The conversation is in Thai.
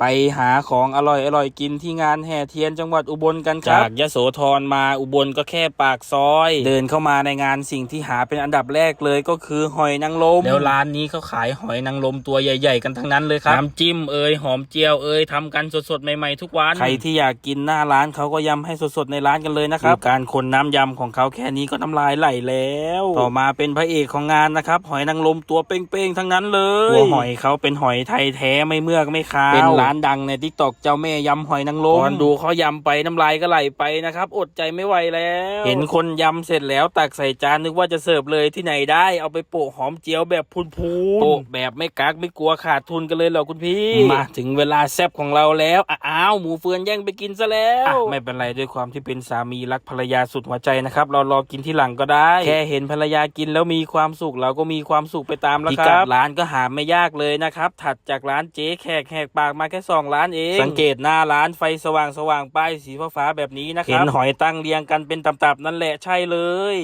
ไปหาของอร่อยอร่อยกินที่งานแห่เทียนจังหวัดอุบลกันครับจากยโสธรมาอุบลก็แค่ปากซอย เดินเข้ามาในงานสิ่งที่หาเป็นอันดับแรกเลยก็คือหอยนางรมแล้วร้านนี้เขาขายหอยนางรมตัวใหญ่ ๆ กันทั้งนั้นเลยครับน้ำจิ้มเอ่ยหอมเจียวเอ่ยทำกันสดๆใหม่ๆทุกวันใครที่อยากกินหน้าร้านเขาก็ยำให้สดๆในร้านกันเลยนะครับดูการคนน้ำยำของเขาแค่นี้ก็น้ำลายไหลแล้ว ต่อมาเป็นพระเอกของงานนะครับหอยนางรมตัวเป้งๆทั้งนั้นเลยตัวหอยเขาเป็นหอยไทยแท้ไม่เมือกไม่คาวเป็นร้านดังในทิกตอกเจ้าแม่ยำหอยนางรมตอนดูเขายำไปน้ำลายก็ไหลไปนะครับ อดใจไม่ไหวแล้ว เห็นคนยำเสร็จแล้วตักใส่จานนึกว่าจะเสิร์ฟเลยที่ไหนได้ เอาไปโปะหอมเจียวแบบพูนๆโปะแบบไม่กักไม่กลัวขาดทุนกันเลยเหรอคุณพี่ มาถึงเวลาแซบของเราแล้วอ้าวหมูเฟือนแย่งไปกินซะแล้วอะไม่เป็นไรด้วยความที่เป็นสามีรักภรรยาสุดหัวใจนะครับเรารอกินที่หลังก็ได้ แค่เห็นภรรยากินแล้วมีความสุขเราก็มีความสุขไปตามแล้วครับที่กัดร้านก็หาไม่ยากเลยนะครับถัดจากร้านเจ๊แขกแหกปากมาแค่สองร้านเอง สังเกตหน้าร้านไฟสว่างสว่างๆป้ายสีฟ้าๆแบบนี้นะครับ เห็นหอยตั้งเรียงกันเป็นตับๆนั่นแหละใช่เลย